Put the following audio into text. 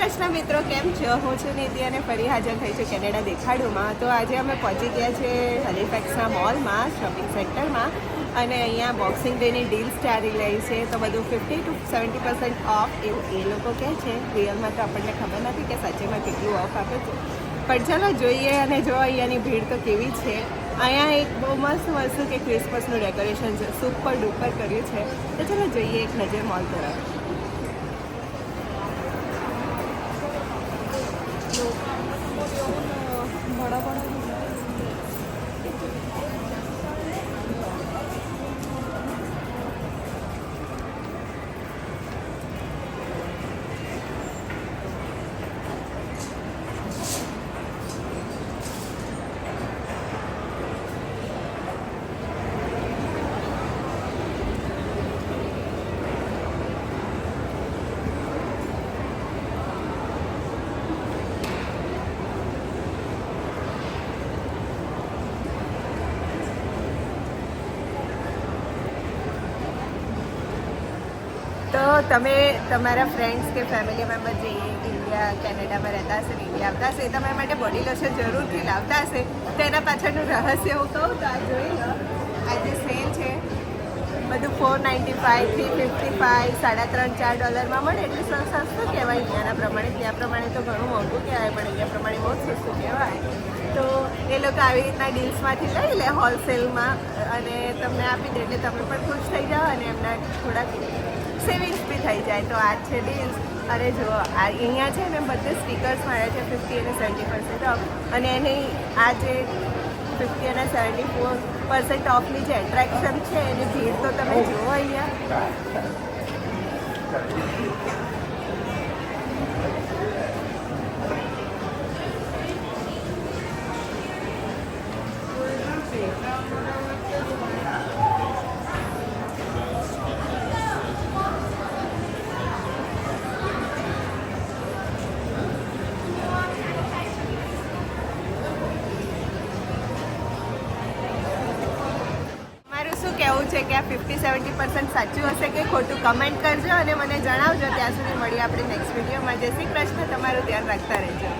કૃષ્ણ મિત્રો, કેમ છો? હું છું નીતિ અને ફરી હાજર થઈ છું કેનેડા દેખાડુમાં. તો આજે અમે પહોંચી ગયા છે હલિફેક્સના મોલમાં શોપિંગ સેન્ટરમાં અને અહીંયા બોક્સિંગ ડેની ડીલ્સ ચાલી રહી છે. તો બધું fifty two seventy percent of એવું એ લોકો કહે છે. રિયલમાં તો આપણને ખબર નથી કે સાચેમાં કેટલું ઓફ આપે છે. પણ ચાલો જોઈએ અને જો અહીંયાની ભીડ તો કેવી છે. અહીંયા એક બહુ મસ્ત વસ્તુ કે ક્રિસમસનું ડેકોરેશન છે. સુપર ડુપર કર્યું છે. તો ચાલો જોઈએ એક નજર મોલ તરફ. તો તમે તમારા ફ્રેન્ડ્સ કે ફેમિલી મેમ્બર જે ઇન્ડિયા કેનેડામાં રહેતા હશે ઇન્ડિયા આવતા હશે એ તમારા માટે બોડી લોશન જરૂરથી લાવતા હશે? તો એના પાછળનું રહસ્ય હું કહું તો આ જોઈ લો. આજે સેલ છે, બધું four ninety five three fifty five સાડા ત્રણ, ચાર ડોલરમાં મળે એટલે સસ્તું કહેવાય. અહીંયાના પ્રમાણે, ત્યાં પ્રમાણે તો ઘણું મોંઘું કહેવાય, પણ અહીંયા પ્રમાણે બહુ જ સસ્તું કહેવાય. તો એ લોકો આવી રીતના ડીલ્સમાંથી લઈ લે હોલસેલમાં અને તમને આપી દે એટલે તમે પણ ખુશ થઈ જાઓ અને એમના થોડાક સેવિંગ્સ બી થઈ જાય. તો આ છે ડીલ્સ અને જો આ અહીંયા છે ને બધે સ્ટીકર્સ મળ્યા છે ફિફ્ટી અને સેવન્ટી પર્સન્ટ ઓફ અને એની આ જે ફિફ્ટી અને સેવન્ટી ફોર પર્સન્ટ ઓફની જે એટ્રેક્શન છે એની ભીડ તો તમે જુઓ અહીંયા. મારું છે કે આ ફિફ્ટી સેવન્ટી પર્સન્ટ સાચું હશે કે ખોટું કમેન્ટ કરજો અને મને જણાવજો. ત્યાં સુધી મળીએ આપણે નેક્સ્ટ વિડીયોમાં જય શ્રી કૃષ્ણ. તમારું ધ્યાન રાખતા રહેજો.